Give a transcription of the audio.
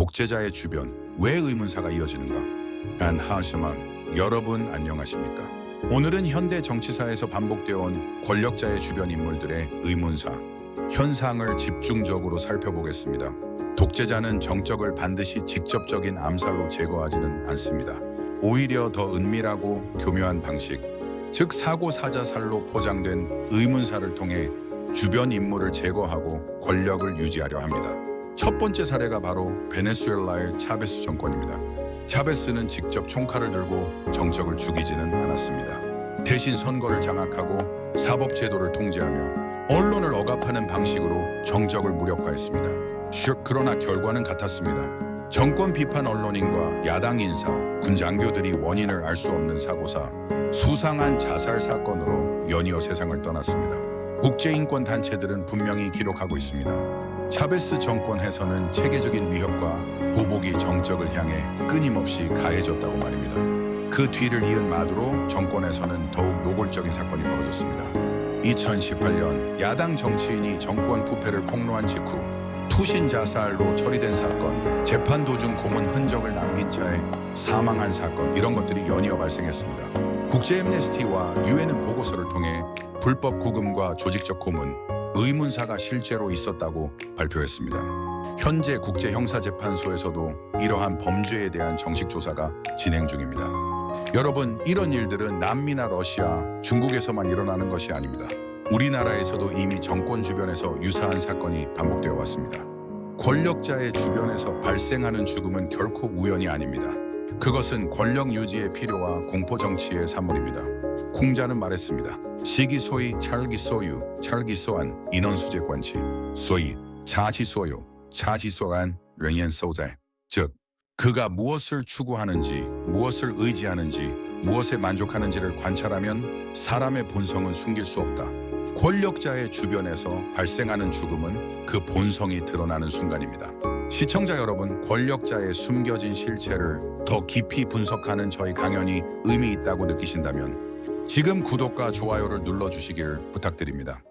독재자의 주변 왜 의문사가 이어지는가? 안하시만 여러분 안녕하십니까? 오늘은 현대 정치사에서 반복되어 온 권력자의 주변 인물들의 의문사 현상을 집중적으로 살펴보겠습니다. 독재자는 정적을 반드시 직접적인 암살로 제거하지는 않습니다. 오히려 더 은밀하고 교묘한 방식, 즉 사고 사자살로 포장된 의문사를 통해 주변 인물을 제거하고 권력을 유지하려 합니다. 첫 번째 사례가 바로 베네수엘라의 차베스 정권입니다. 차베스는 직접 총칼을 들고 정적을 죽이지는 않았습니다. 대신 선거를 장악하고 사법 제도를 통제하며 언론을 억압하는 방식으로 정적을 무력화했습니다. 슉 그러나 결과는 같았습니다. 정권 비판 언론인과 야당 인사, 군 장교들이 원인을 알 수 없는 사고사, 수상한 자살 사건으로 연이어 세상을 떠났습니다. 국제인권 단체들은 분명히 기록하고 있습니다. 차베스 정권에서는 체계적인 위협과 보복이 정적을 향해 끊임없이 가해졌다고 말입니다. 그 뒤를 이은 마두로 정권에서는 더욱 노골적인 사건이 벌어졌습니다. 2018년 야당 정치인이 정권 부패를 폭로한 직후 투신 자살로 처리된 사건, 재판 도중 고문 흔적을 남긴 차에 사망한 사건 이런 것들이 연이어 발생했습니다. 국제 엠네스티와 유엔은 보고서를 통해 불법 구금과 조직적 고문, 의문사가 실제로 있었다고 발표했습니다. 현재 국제형사재판소에서도 이러한 범죄에 대한 정식 조사가 진행 중입니다. 여러분, 이런 일들은 남미나 러시아, 중국에서만 일어나는 것이 아닙니다. 우리나라에서도 이미 정권 주변에서 유사한 사건이 반복되어 왔습니다. 권력자의 주변에서 발생하는 죽음은 결코 우연이 아닙니다. 그것은 권력 유지의 필요와 공포 정치의 산물입니다. 공자는 말했습니다. 시기소이 찰기소유 찰기소안 인원수재 관치 소이 자지소요 자지소안 랭연소재 즉 그가 무엇을 추구하는지 무엇을 의지하는지 무엇에 만족하는지를 관찰하면 사람의 본성은 숨길 수 없다. 권력자의 주변에서 발생하는 죽음은 그 본성이 드러나는 순간입니다. 시청자 여러분, 권력자의 숨겨진 실체를 더 깊이 분석하는 저희 강연이 의미 있다고 느끼신다면 지금 구독과 좋아요를 눌러주시길 부탁드립니다.